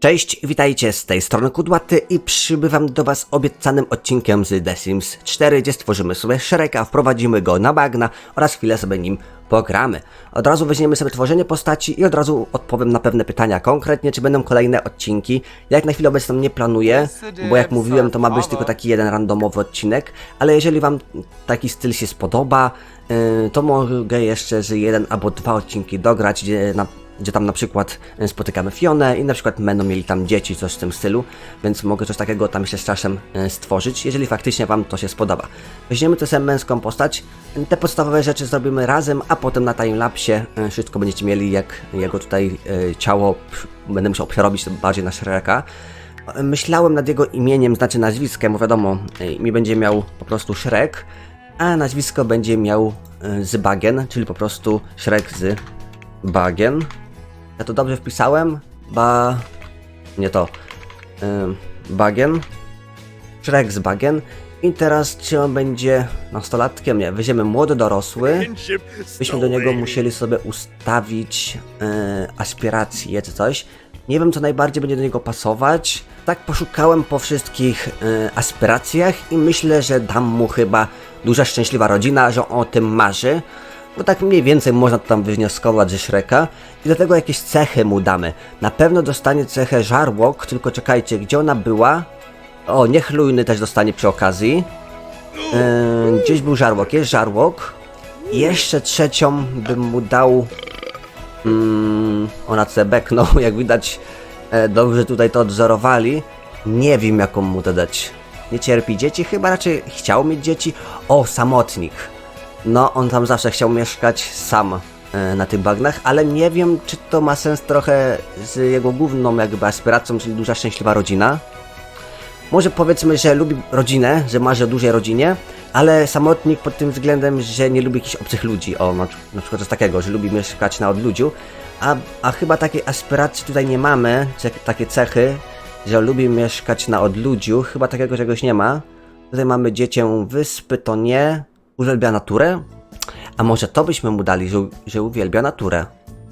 Cześć, witajcie z tej strony Kudłaty i przybywam do was obiecanym odcinkiem z The Sims 4, gdzie stworzymy sobie Shreka, wprowadzimy go na bagna oraz chwilę sobie nim pogramy. Od razu weźmiemy sobie tworzenie postaci i od razu odpowiem na pewne pytania, konkretnie czy będą kolejne odcinki. Jak na chwilę obecną nie planuję, bo jak mówiłem to ma być tylko taki jeden randomowy odcinek, ale jeżeli wam taki styl się spodoba, yy, to mogę jeszcze z jeden albo dwa odcinki dograć, gdzie na gdzie tam na przykład e, spotykamy Fionę i na przykład będą mieli tam dzieci, coś w tym stylu, więc mogę coś takiego tam się z czasem e, stworzyć, jeżeli faktycznie Wam to się spodoba. Weźmiemy samą męską postać, te podstawowe rzeczy zrobimy razem, a potem na timelapsie e, wszystko będziecie mieli, jak jego tutaj ciało będę musiał przerobić bardziej na Shreka. Myślałem nad jego imieniem, znaczy nazwiskiem, bo wiadomo, mi będzie miał po prostu Shrek, a nazwisko będzie miał z Bagen, czyli po prostu Shrek z Bagen. Ja to dobrze wpisałem? Ba... Nie to. Ym, Bagen. Shrek z Bagen. I teraz czy on będzie nastolatkiem? Nie, weźmiemy młody dorosły. Byśmy do niego musieli sobie ustawić yy, aspiracje czy coś. Nie wiem, co najbardziej będzie do niego pasować. Tak poszukałem po wszystkich yy, aspiracjach i myślę, że dam mu chyba duża szczęśliwa rodzina, że on o tym marzy. Bo tak mniej więcej można to tam wywnioskować ze Shreka i do tego jakieś cechy mu damy. Na pewno dostanie cechę żarłok, tylko czekajcie, gdzie ona była? O, niechlujny też dostanie przy okazji. Yy, gdzieś był żarłok, jest żarłok. I jeszcze trzecią bym mu dał. Mm, ona se beknął, jak widać. E, dobrze tutaj to odzorowali. Nie wiem, jaką mu to dać. Nie cierpi dzieci, chyba raczej chciał mieć dzieci. O, samotnik. No, on tam zawsze chciał mieszkać sam e, na tych bagnach, ale nie wiem, czy to ma sens trochę z jego główną jakby aspiracją, czyli duża szczęśliwa rodzina. Może powiedzmy, że lubi rodzinę, że marzy o dużej rodzinie, ale samotnik pod tym względem, że nie lubi jakichś obcych ludzi. O, na, przykład coś takiego, że lubi mieszkać na odludziu. A, a chyba takiej aspiracji tutaj nie mamy, ce- takie cechy, że lubi mieszkać na odludziu. Chyba takiego czegoś nie ma. Tutaj mamy dziecię wyspy, to nie. Uwielbia naturę? A może to byśmy mu dali, że, że uwielbia naturę?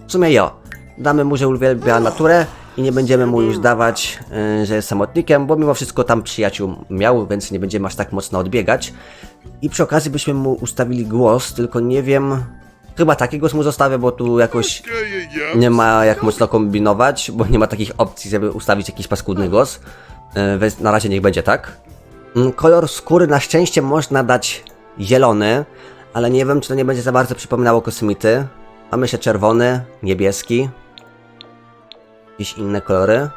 W sumie jo. Damy mu, że uwielbia naturę i nie będziemy mu już dawać, y, że jest samotnikiem, bo mimo wszystko tam przyjaciół miał, więc nie będziemy aż tak mocno odbiegać. I przy okazji byśmy mu ustawili głos, tylko nie wiem... Chyba taki głos mu zostawię, bo tu jakoś nie ma jak mocno kombinować, bo nie ma takich opcji, żeby ustawić jakiś paskudny głos. Y, Więc na razie niech będzie tak. Mm, Kolor skóry na szczęście można dać zielony, ale nie wiem, czy to nie będzie za bardzo przypominało kosmity. Mamy jeszcze czerwony, niebieski. Jakieś inne kolory.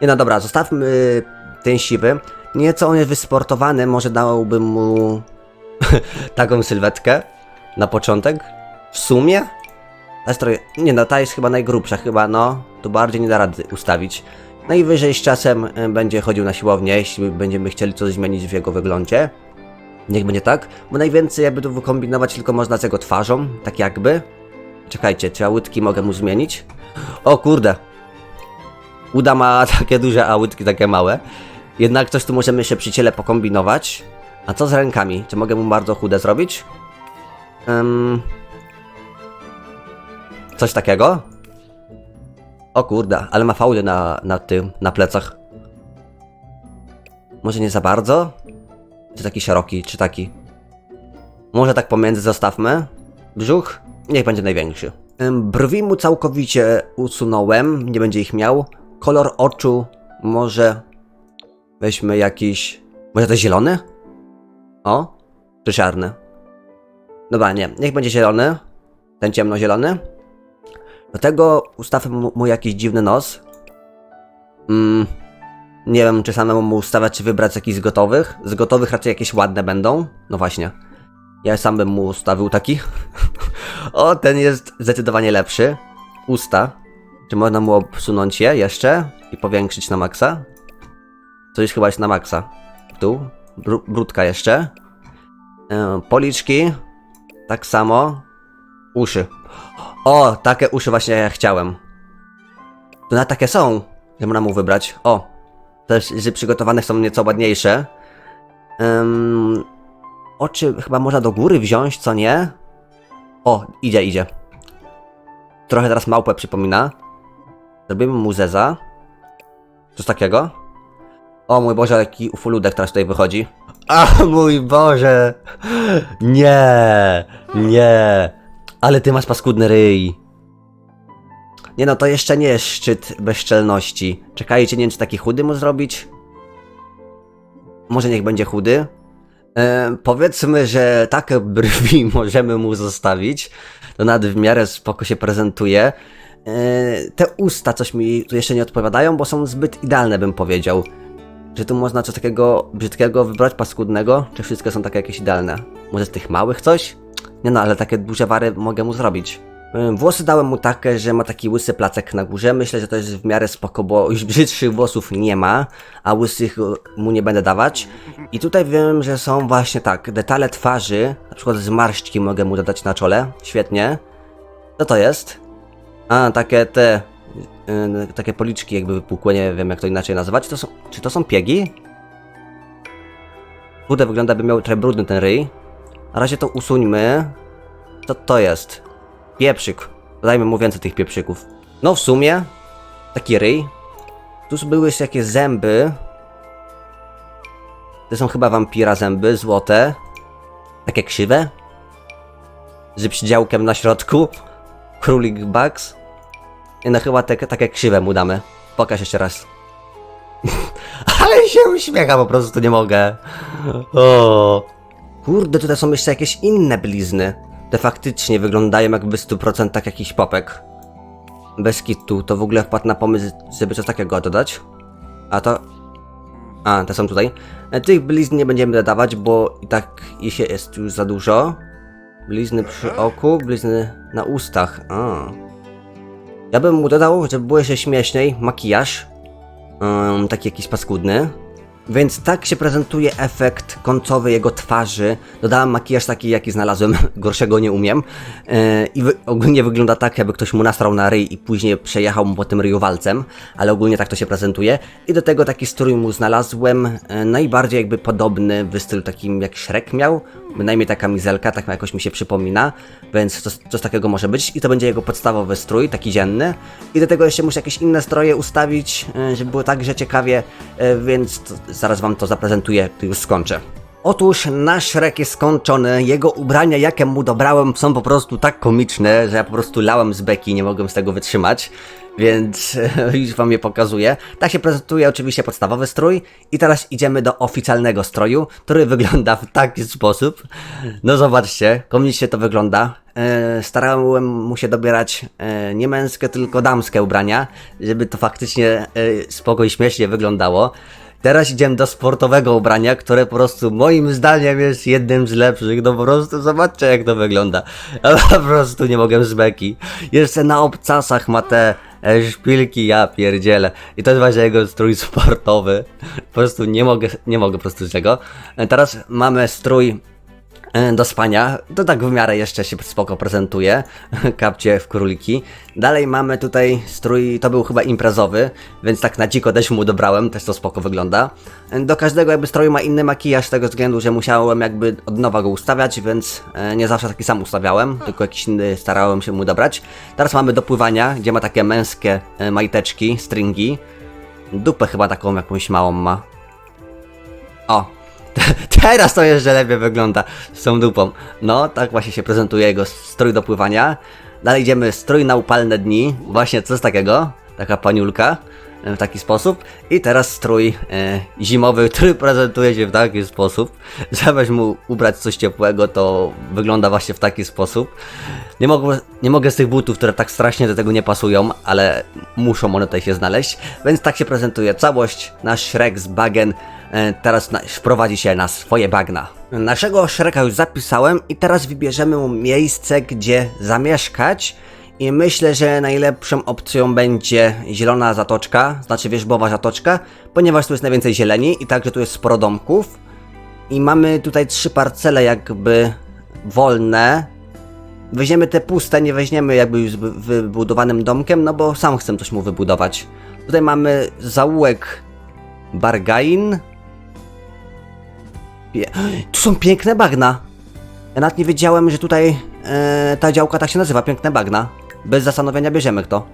Nie no dobra, zostawmy ten siwy. Nieco on jest wysportowany, może dałbym mu taką sylwetkę na początek. W sumie? Trochę... Nie no, ta jest chyba najgrubsza, chyba no. Tu bardziej nie da rady ustawić. Najwyżej z czasem y, będzie chodził na siłownię, jeśli będziemy chcieli coś zmienić w jego wyglądzie. Niech będzie tak, bo najwięcej jakby tu wykombinować tylko można z jego twarzą, tak jakby. Czekajcie, czy łydki mogę mu zmienić? O kurde. Uda ma takie duże, a łydki takie małe. Jednak coś tu możemy się przy ciele pokombinować. A co z rękami? Czy mogę mu bardzo chude zrobić? Ym... Coś takiego? O kurde, ale ma fauly na, na tym, na plecach. Może nie za bardzo? Czy taki szeroki, czy taki? Może tak pomiędzy zostawmy. Brzuch? Niech będzie największy. Brwi mu całkowicie usunąłem, nie będzie ich miał. Kolor oczu może weźmy jakiś... Może to zielony? O? Czy czarny? Dobra, nie, niech będzie zielony. Ten ciemnozielony. Do tego ustawmy mu, mu jakiś dziwny nos. Mm, nie wiem, czy samemu mu ustawiać, czy wybrać z jakichś z gotowych. Z gotowych raczej jakieś ładne będą. No właśnie. Ja sam bym mu ustawił taki. o, ten jest zdecydowanie lepszy. Usta. Czy można mu obsunąć je jeszcze i powiększyć na maksa? Już chyba jest na maksa. Tu. Bru brudka jeszcze. E, policzki. Tak samo. Uszy. O, takie uszy właśnie ja chciałem. To na takie są, że można mu wybrać. O, też z przygotowanych są nieco ładniejsze. Ym, oczy chyba można do góry wziąć, co nie? O, idzie, idzie. Trochę teraz małpę przypomina. Zrobimy mu zeza. Coś takiego? O mój Boże, jaki ufoludek teraz tutaj wychodzi. A mój Boże! Nie! Nie! Ale ty masz paskudny ryj. Nie no, to jeszcze nie jest szczyt bezczelności. Czekajcie, nie wiem, czy taki chudy mu zrobić? Może niech będzie chudy? E, powiedzmy, że takie brwi możemy mu zostawić. To nawet w miarę spoko się prezentuje. E, te usta coś mi tu jeszcze nie odpowiadają, bo są zbyt idealne, bym powiedział. Czy tu można coś takiego brzydkiego wybrać, paskudnego? Czy wszystkie są takie jakieś idealne? Może z tych małych coś? Nie no, ale takie duże wary mogę mu zrobić. Włosy dałem mu takie, że ma taki łysy placek na górze. Myślę, że to jest w miarę spoko, bo już brzydszych włosów nie ma, a łysych y, mu nie będę dawać. I tutaj wiem, że są właśnie tak, detale twarzy, na przykład zmarszczki mogę mu dodać na czole. Świetnie. Co to jest? A, takie te, y, takie policzki jakby wypukłe, nie wiem jak to inaczej nazywać. To są, czy to są piegi? Kurde, wygląda by miał trochę brudny ten ryj. Na razie to usuńmy. Co to jest? Pieprzyk. Dodajmy mu więcej tych pieprzyków. No w sumie, taki ryj. Tu były jeszcze jakieś zęby. To są chyba wampira zęby, złote. Takie krzywe. Z przydziałkiem na środku. Królik Bugs. No chyba te, takie krzywe mu damy. Pokaż jeszcze raz. Ale się uśmiecha po prostu, nie mogę. O. Kurde, tutaj są jeszcze jakieś inne blizny. Te faktycznie wyglądają jakby w 100% tak jakiś popek. Bez kitu, to w ogóle wpadł na pomysł, żeby coś takiego dodać. A to... A, te są tutaj. E, Tych blizn nie będziemy dodawać, bo i tak ich jest już za dużo. Blizny przy oku, blizny na ustach. A. Ja bym mu dodał, żeby było jeszcze śmieszniej, makijaż. Um, taki jakiś paskudny. Więc tak się prezentuje efekt końcowy jego twarzy. Dodałem makijaż taki, jaki znalazłem, gorszego nie umiem. Yy, I wy ogólnie wygląda tak, jakby ktoś mu nastrał na ryj i później przejechał mu po tym ryju walcem, ale ogólnie tak to się prezentuje. I do tego taki strój mu znalazłem, yy, najbardziej jakby podobny w stylu takim jak Shrek miał. Bynajmniej ta kamizelka, tak jakoś mi się przypomina, więc coś, coś takiego może być. I to będzie jego podstawowy strój, taki dzienny. I do tego jeszcze muszę jakieś inne stroje ustawić, yy, żeby było tak, że ciekawie, yy, więc to, zaraz wam to zaprezentuję, gdy już skończę. Otóż nasz Shrek jest skończony, jego ubrania jakie mu dobrałem są po prostu tak komiczne, że ja po prostu lałem z beki, nie mogłem z tego wytrzymać, więc już wam je pokazuję. Tak się prezentuje oczywiście podstawowy strój i teraz idziemy do oficjalnego stroju, który wygląda w taki sposób. No zobaczcie, komicznie to wygląda. E, starałem mu się dobierać e, nie męskie, tylko damskie ubrania, żeby to faktycznie e, spoko i śmiesznie wyglądało. Teraz idziemy do sportowego ubrania, które po prostu moim zdaniem jest jednym z lepszych. No po prostu zobaczcie jak to wygląda. Ja po prostu nie mogę z beki. Jeszcze na obcasach ma te e, szpilki, ja pierdzielę. I to jest właśnie jego strój sportowy. Po prostu nie mogę, nie mogę po prostu z tego. E, Teraz mamy strój do spania. To tak w miarę jeszcze się spoko prezentuje. Kapcie w króliki. Dalej mamy tutaj strój, to był chyba imprezowy, więc tak na dziko też mu dobrałem, też to spoko wygląda. E, Do każdego jakby stroju ma inny makijaż z tego względu, że musiałem jakby od nowa go ustawiać, więc e, nie zawsze taki sam ustawiałem, tylko jakiś inny starałem się mu dobrać. Teraz mamy do pływania, gdzie ma takie męskie e, majteczki, stringi. Dupę chyba taką jakąś małą ma. O, teraz to jeszcze lepiej wygląda z tą dupą. No, tak właśnie się prezentuje jego strój do pływania. Dalej idziemy strój na upalne dni. Właśnie coś takiego. Taka paniulka. e, W taki sposób. I teraz strój e, zimowy, który prezentuje się w taki sposób. Zamiast mu ubrać coś ciepłego, to wygląda właśnie w taki sposób. Nie mogę, nie mogę z tych butów, które tak strasznie do tego nie pasują, ale muszą one tutaj się znaleźć. Więc tak się prezentuje całość. Nasz Shrek z Bagen teraz na, wprowadzi się na swoje bagna. Naszego Shreka już zapisałem i teraz wybierzemy mu miejsce, gdzie zamieszkać. I myślę, że najlepszą opcją będzie zielona zatoczka, znaczy wierzbowa zatoczka, ponieważ tu jest najwięcej zieleni i także tu jest sporo domków. I mamy tutaj trzy parcele jakby wolne. Weźmiemy te puste, nie weźmiemy jakby już wybudowanym domkiem, no bo sam chcę coś mu wybudować. Tutaj mamy zaułek Bargain. Tu są piękne bagna. Ja nawet nie wiedziałem, że tutaj e, ta działka tak się nazywa, piękne bagna. Bez zastanowienia bierzemy to.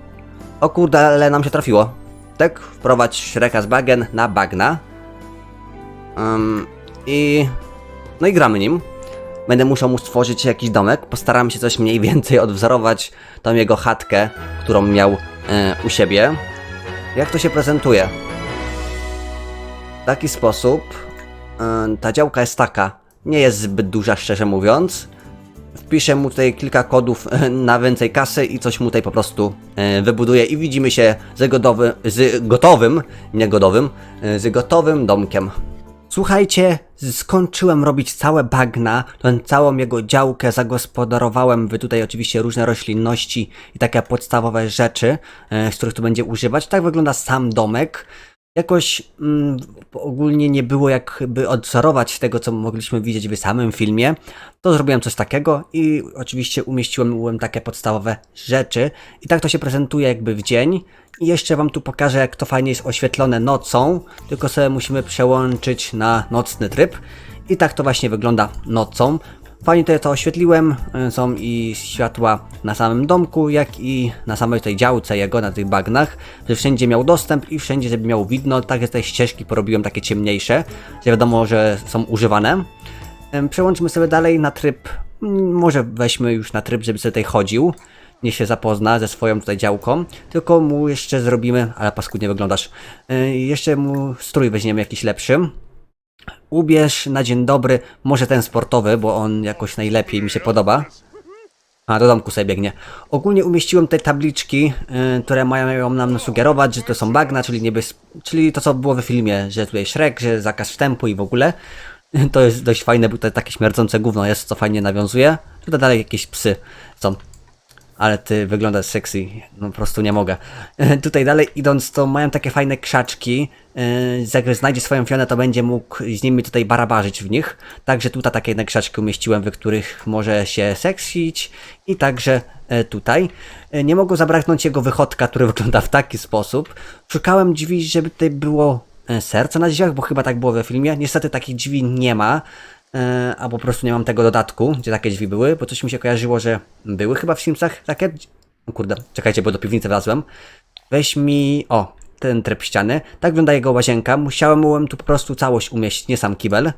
O kurde, ale nam się trafiło. tak? Wprowadź Shreka z bagen na bagna. Ym, I... No i gramy nim. Będę musiał mu stworzyć jakiś domek. Postaram się coś mniej więcej odwzorować tą jego chatkę, którą miał e, u siebie. Jak to się prezentuje? W taki sposób. E, ta działka jest taka. Nie jest zbyt duża, szczerze mówiąc. Wpiszę mu tutaj kilka kodów e, na więcej kasy i coś mu tutaj po prostu e, wybuduję i widzimy się z, z gotowym, nie godowym, e, z gotowym domkiem. Słuchajcie, skończyłem robić całe bagna, tę całą jego działkę zagospodarowałem, wy tutaj oczywiście różne roślinności i takie podstawowe rzeczy, z których tu będzie używać. Tak wygląda sam domek. Jakoś mm, ogólnie nie było jakby odzorować tego, co mogliśmy widzieć w samym filmie. To zrobiłem coś takiego i oczywiście umieściłem takie podstawowe rzeczy. I tak to się prezentuje jakby w dzień. I jeszcze wam tu pokażę, jak to fajnie jest oświetlone nocą, tylko sobie musimy przełączyć na nocny tryb. I tak to właśnie wygląda nocą. Fajnie tutaj to oświetliłem, y, są i światła na samym domku, jak i na samej tej działce jego, na tych bagnach, że wszędzie miał dostęp i wszędzie, żeby miał widno, takie te ścieżki porobiłem takie ciemniejsze, że wiadomo, że są używane. Em, Przełączmy sobie dalej na tryb, może weźmy już na tryb, żeby sobie tutaj chodził, niech się zapozna ze swoją tutaj działką, tylko mu jeszcze zrobimy, ale paskudnie wyglądasz, y, jeszcze mu strój weźmiemy jakiś lepszy. Ubierz na dzień dobry, może ten sportowy, bo on jakoś najlepiej mi się podoba. A, do domku sobie biegnie. Ogólnie umieściłem te tabliczki, y, które mają nam sugerować, że to są bagna, czyli, niebez... czyli to co było w filmie, że tutaj Shrek, że zakaz wstępu i w ogóle. To jest dość fajne, bo tutaj takie śmierdzące gówno jest, co fajnie nawiązuje. Tutaj dalej jakieś psy są. Ale ty wyglądasz sexy, no po prostu nie mogę. Tutaj dalej idąc, to mają takie fajne krzaczki. Yy, Jak znajdzie swoją fionę, to będzie mógł z nimi tutaj barabarzyć w nich. Także tutaj takie jedne krzaczki umieściłem, w których może się seksić. I także e, tutaj. E, Nie mogło zabraknąć jego wychodka, który wygląda w taki sposób. Szukałem drzwi, żeby tutaj było e, serce na drzwiach, bo chyba tak było we filmie. Niestety takich drzwi nie ma. E, a po prostu nie mam tego dodatku, gdzie takie drzwi były, bo coś mi się kojarzyło, że były chyba w Simsach takie. O kurde, czekajcie, bo do piwnicy wlazłem. Weź mi. O, ten tryb ściany. Tak wygląda jego łazienka. Musiałem tu po prostu całość umieścić, nie sam kibel.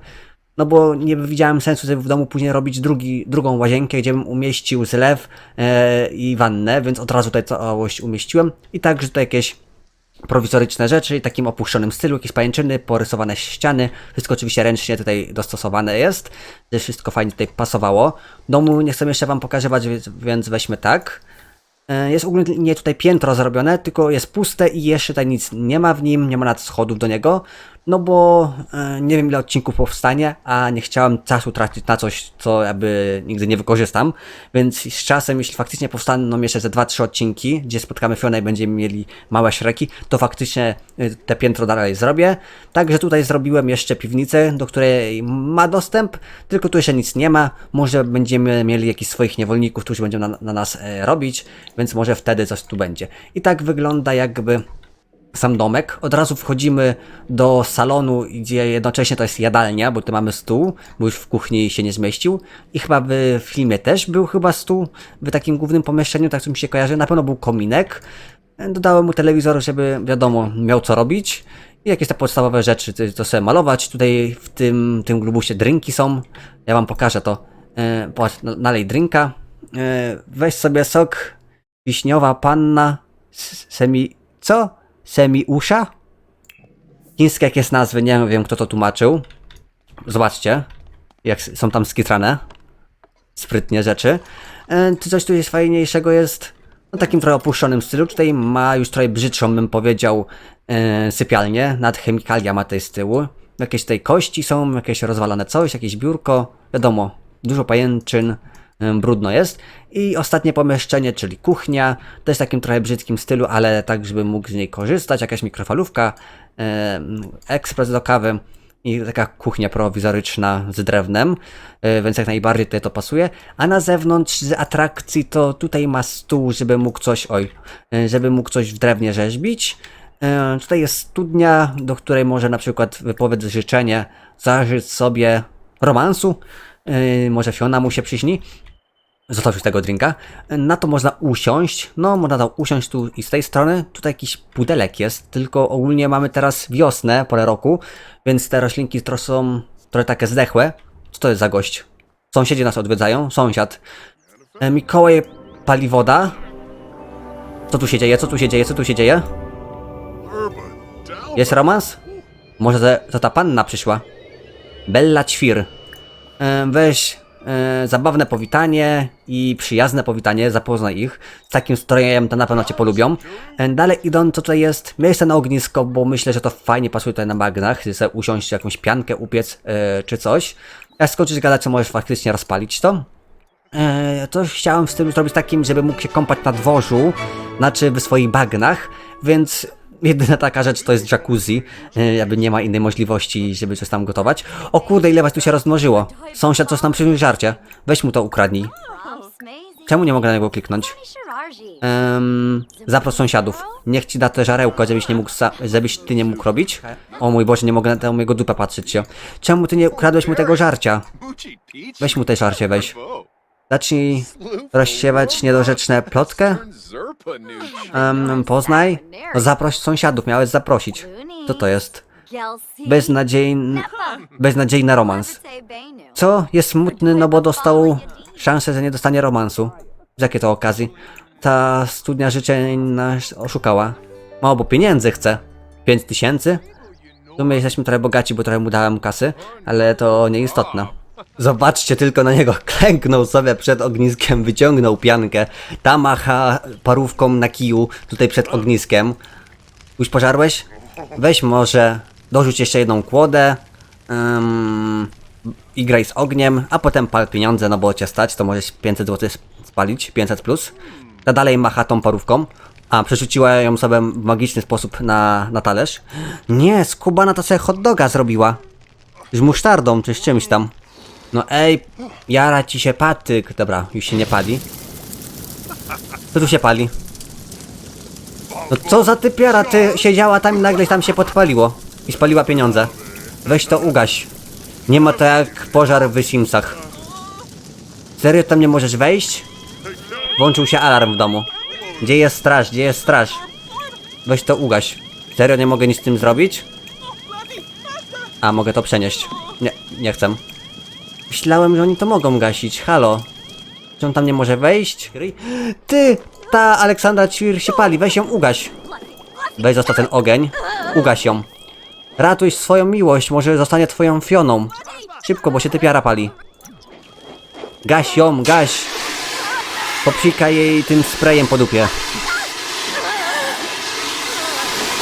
No bo nie widziałem sensu, żeby w domu później robić drugi, drugą łazienkę, gdzie bym umieścił zlew e, i wannę, więc od razu tutaj całość umieściłem. I także tutaj jakieś prowizoryczne rzeczy, takim opuszczonym stylu, jakieś pajęczyny, porysowane ściany, wszystko oczywiście ręcznie tutaj dostosowane jest, że wszystko fajnie tutaj pasowało. Domu nie chcę jeszcze wam pokazywać, więc- weźmy tak. E, Jest ogólnie tutaj piętro zrobione, tylko jest puste i jeszcze tutaj nic nie ma w nim, nie ma nawet schodów do niego, no bo e, nie wiem ile odcinków powstanie, a nie chciałem czasu tracić na coś, co jakby nigdy nie wykorzystam, więc z czasem, jeśli faktycznie powstaną jeszcze ze 2-3 odcinki, gdzie spotkamy Fiona i będziemy mieli małe szreki, to faktycznie e, te piętro dalej zrobię. Także tutaj zrobiłem jeszcze piwnicę, do której ma dostęp, tylko tu jeszcze nic nie ma, może będziemy mieli jakichś swoich niewolników, którzy będą na, na nas e, robić, więc może wtedy coś tu będzie. I tak wygląda jakby sam domek. Od razu wchodzimy do salonu, gdzie jednocześnie to jest jadalnia, bo tu mamy stół, bo już w kuchni się nie zmieścił. I chyba w filmie też był chyba stół w takim głównym pomieszczeniu, tak co mi się kojarzy. Na pewno był kominek. Dodałem mu telewizor, żeby wiadomo, miał co robić. I jakieś te podstawowe rzeczy, to- sobie malować. Tutaj w tym, tym globusie drinki są. Ja wam pokażę to. E, patrz, na- nalej drinka. E, weź sobie sok. Wiśniowa panna. Semi... Co? Semiusza? Chińskie jakieś nazwy, nie wiem kto to tłumaczył. Zobaczcie, jak są tam skitrane. Sprytnie rzeczy. E, czy coś tu jest fajniejszego jest? No takim trochę opuszczonym stylu. Tutaj ma już trochę brzydszą, bym powiedział, e, sypialnię. Nad chemikalia ma tej z tyłu. Jakieś tutaj kości są, jakieś rozwalone coś, jakieś biurko. Wiadomo, dużo pajęczyn brudno jest. I ostatnie pomieszczenie, czyli kuchnia, jest w takim trochę brzydkim stylu, ale tak, żeby mógł z niej korzystać, jakaś mikrofalówka, em, ekspres do kawy i taka kuchnia prowizoryczna z drewnem, e, więc jak najbardziej tutaj to pasuje. A na zewnątrz z atrakcji to tutaj ma stół, żeby mógł coś, oj, żeby mógł coś w drewnie rzeźbić. Tutaj jest studnia, do której może na przykład wypowiedz życzenie, zażyć sobie romansu. Może Fiona mu się przyśni. Zostawić tego drinka. Na to można usiąść. No, można tam usiąść tu i z tej strony. Tutaj jakiś pudelek jest, tylko ogólnie mamy teraz wiosnę, porę roku, więc te roślinki trochę są trochę takie zdechłe. Co to jest za gość? Sąsiedzi nas odwiedzają. Sąsiad. E, Mikołaj pali woda. Co tu się dzieje? Co tu się dzieje? Co tu się dzieje? Jest romans? Może to, ta panna przyszła? Bella Ćwir. E, weź zabawne powitanie i przyjazne powitanie, zapoznaj ich. Z takim strojem to na pewno cię polubią. E, dalej idąc, co tutaj jest? Miejsce na ognisko, bo myślę, że to fajnie pasuje tutaj na bagnach. Sobie usiąść, jakąś piankę upiec e, czy coś. Jak skończysz gadać, to możesz faktycznie rozpalić to. E, to chciałem z tym zrobić takim, żeby mógł się kąpać na dworzu, znaczy w swoich bagnach, więc jedyna taka rzecz to jest jacuzzi, e, jakby nie ma innej możliwości, żeby coś tam gotować. O kurde, ile was tu się rozmnożyło. Sąsiad coś nam przyniósł żarcie. Weź mu to ukradnij. Czemu nie mogę na niego kliknąć? Ehm, zaproś sąsiadów. Niech ci da te żarełko, żebyś nie mógł żebyś ty nie mógł robić. O mój Boże, nie mogę na tę mojego dupę patrzeć się. Czemu ty nie ukradłeś mu tego żarcia? Weź mu te żarcie, weź. Zacznij rozsiewać niedorzeczne plotkę. Em, poznaj. No zaproś sąsiadów, miałeś zaprosić. Co to jest? Beznadziejny, beznadziejny romans. Co? Jest smutny, no bo dostał szansę, że nie dostanie romansu. Z jakiej to okazji? Ta studnia życzeń nas oszukała. Mało, bo pieniędzy chce. 5 tysięcy? W sumie jesteśmy trochę bogaci, bo trochę mu dałem kasy, ale to nieistotne. Zobaczcie tylko na niego. Klęknął sobie przed ogniskiem, wyciągnął piankę. Ta macha parówką na kiju tutaj przed ogniskiem. Już pożarłeś? Weź może, dorzuć jeszcze jedną kłodę. ym, I graj z ogniem, a potem pal pieniądze, no bo cię stać, to możesz 500 zł spalić, 500 plus. Ta dalej macha tą parówką. A, przerzuciła ją sobie w magiczny sposób na, na talerz. Nie, skubana to sobie hot doga zrobiła. Z musztardą, czy z czymś tam. No ej, jara ci się patyk. Dobra, już się nie pali. Co tu się pali? No co za typiara, ty siedziała tam i nagle tam się podpaliło. I spaliła pieniądze. Weź to ugaś. Nie ma to jak pożar w Simsach. Serio tam nie możesz wejść? Włączył się alarm w domu. Gdzie jest straż? Gdzie jest straż? Weź to ugaś. Serio nie mogę nic z tym zrobić? A, mogę to przenieść. Nie, nie chcę. Myślałem, że oni to mogą gasić. Halo. Czy on tam nie może wejść? Ty! Ta Aleksandra Ćwir się pali. Weź ją ugaś. Weź zostaw ten ogień. Ugaś ją. Ratuj swoją miłość. Może zostanie twoją fioną. Szybko, bo się typiara pali. Gaś ją, gaś. Popsikaj jej tym sprayem po dupie.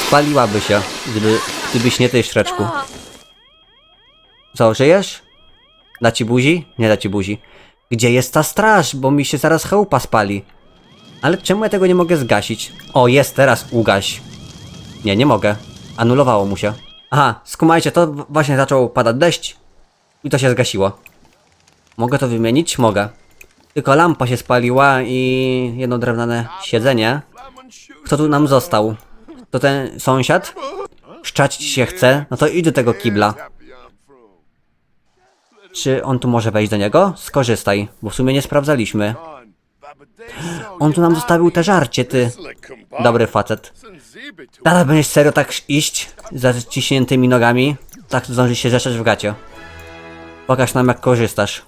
Spaliłaby się, gdyby, gdybyś nie ty, Szreczku. Co, żyjesz? Da ci buzi? Nie da ci buzi. Gdzie jest ta straż? Bo mi się zaraz chałupa spali. Ale czemu ja tego nie mogę zgasić? O, jest teraz, ugaś. Nie, nie mogę. Anulowało mu się. Aha, skumajcie, to właśnie zaczął padać deszcz i to się zgasiło. Mogę to wymienić? Mogę. Tylko lampa się spaliła i jedno drewniane siedzenie. Kto tu nam został? To ten sąsiad? Szczać się chce? No to idź do tego kibla. Czy on tu może wejść do niego? Skorzystaj, bo w sumie nie sprawdzaliśmy. On tu nam zostawił te żarcie, ty. Dobry facet. Teraz będziesz serio tak iść, za ciśniętymi nogami? Tak zdążysz się rzeszeć w gacie. Pokaż nam jak korzystasz.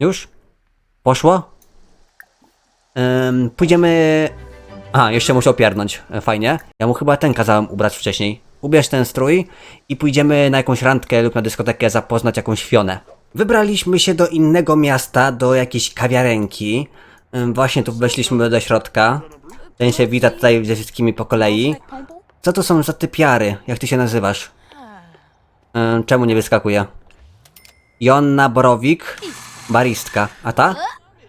Już? Poszło? Ym, pójdziemy... A, jeszcze muszę opiernąć. E, Fajnie. Ja mu chyba ten kazałem ubrać wcześniej. Ubierz ten strój i pójdziemy na jakąś randkę lub na dyskotekę zapoznać jakąś fionę. Wybraliśmy się do innego miasta, do jakiejś kawiarenki. Właśnie tu weszliśmy do środka. Ten się wita tutaj ze wszystkimi po kolei. Co to są za typiary? Jak ty się nazywasz? Czemu nie wyskakuje? Jonna Borowik, baristka. A ta?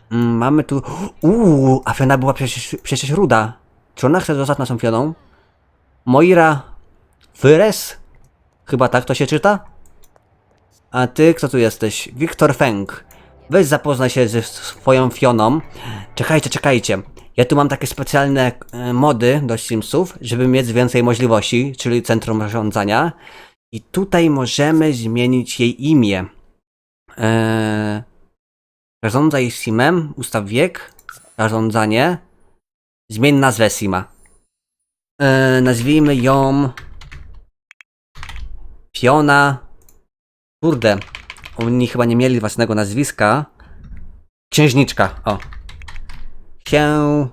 Mamy tu... Uuu, a Fiona była przecież, przecież ruda. Czy ona chce zostać naszą Fioną? Moira Fyres? Chyba tak to się czyta? A ty, kto tu jesteś? Wiktor Feng. Weź zapoznaj się ze swoją Fioną. Czekajcie, czekajcie. Ja tu mam takie specjalne e, mody do Simsów, żeby mieć więcej możliwości, czyli centrum zarządzania. I tutaj możemy zmienić jej imię. Eee, Zarządzaj Simem, ustaw wiek, zarządzanie. Zmień nazwę Sima. E, nazwijmy ją Fiona. Kurde, oni chyba nie mieli własnego nazwiska. Księżniczka, o. Księżniczka.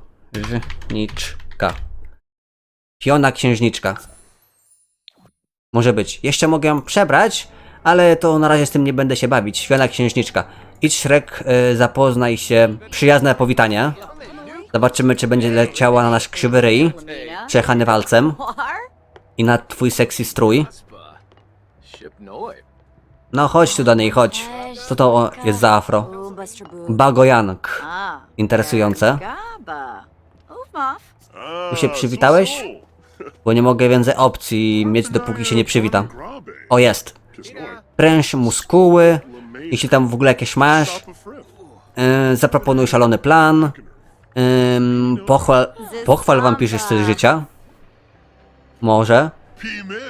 Fiona Księżniczka. Może być. Jeszcze mogę ją przebrać, ale to na razie z tym nie będę się bawić. Fiona Księżniczka. Idź Shrek, y, zapoznaj się. Przyjazne powitanie. Zobaczymy, czy będzie leciała na nasz krzywy ryj, przejechany walcem i na twój sexy strój. No chodź tu do niej, chodź. Co to o, jest za afro? Bagojank. Interesujące. Tu się przywitałeś? Bo nie mogę więcej opcji mieć, dopóki się nie przywita. O, jest. Pręż muskuły. Jeśli tam w ogóle jakieś masz. Yy, zaproponuj szalony plan. Ym, pochwal, pochwal wampirze styl życia. Może.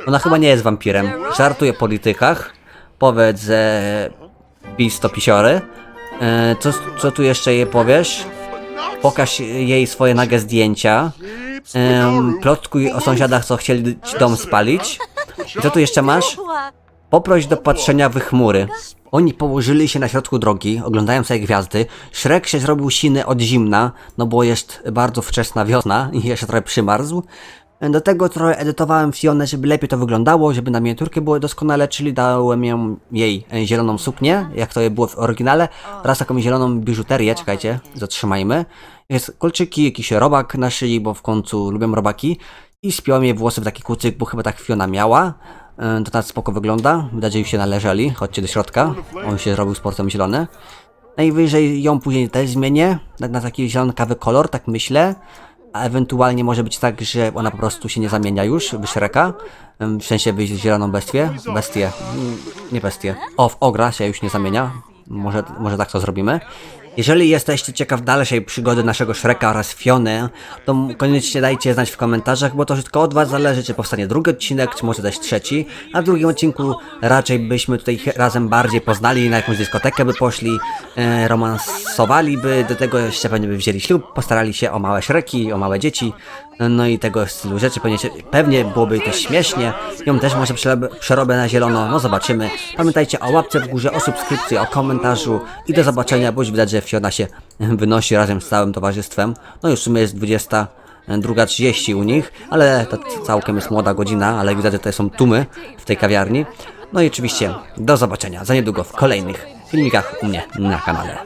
Ona chyba nie jest wampirem. Żartuje o politykach. Powiedz, że pis to pisiory. Yy, co, co tu jeszcze jej powiesz? Pokaż jej swoje nagie zdjęcia. Plotkuj o sąsiadach, co chcieli ci dom spalić. I co tu jeszcze masz? Poproś do patrzenia w chmury. Oni położyli się na środku drogi, oglądają sobie gwiazdy. Szrek się zrobił siny od zimna, no bo jest bardzo wczesna wiosna i jeszcze trochę przymarzł. Do tego trochę edytowałem Fionę, żeby lepiej to wyglądało, żeby na miniaturki były doskonale, czyli dałem ją, jej e, zieloną suknię, jak to było w oryginale, oraz taką zieloną biżuterię, czekajcie, zatrzymajmy. Jest kolczyki, jakiś robak na szyi, bo w końcu lubię robaki. I spiąłem jej włosy w taki kucyk, bo chyba tak Fiona miała. E, To tak spoko wygląda. Że już się należeli. Chodźcie do środka. On się zrobił sportem zielony. Najwyżej ją później też zmienię na, na taki zielonkawy kolor, tak myślę. A ewentualnie może być tak, że ona po prostu się nie zamienia już w Shreka. W sensie wyjść w zieloną bestię. Bestię. Mm, Nie bestię. O, w ogra się już nie zamienia. Może, może tak to zrobimy. Jeżeli jesteście ciekaw dalszej przygody naszego Shreka oraz Fiony, to koniecznie dajcie znać w komentarzach, bo to tylko od was zależy, czy powstanie drugi odcinek, czy może też trzeci. A w drugim odcinku raczej byśmy tutaj razem bardziej poznali, na jakąś dyskotekę by poszli, e, romansowali by, do tego jeszcze pewnie by wzięli ślub, postarali się o małe Shreki, o małe dzieci, no i tego stylu rzeczy. Pewnie, pewnie byłoby to śmiesznie. Ją też może przerobię na zielono, no zobaczymy. Pamiętajcie o łapce w górze, o subskrypcji, o komentarzu i do zobaczenia, bo już widać, że Fiona się wynosi razem z całym towarzystwem. No już w sumie jest 20. 2.30 u nich, ale to całkiem jest młoda godzina, ale widać, że tutaj są tłumy w tej kawiarni. No i oczywiście do zobaczenia za niedługo w kolejnych filmikach u mnie na kanale.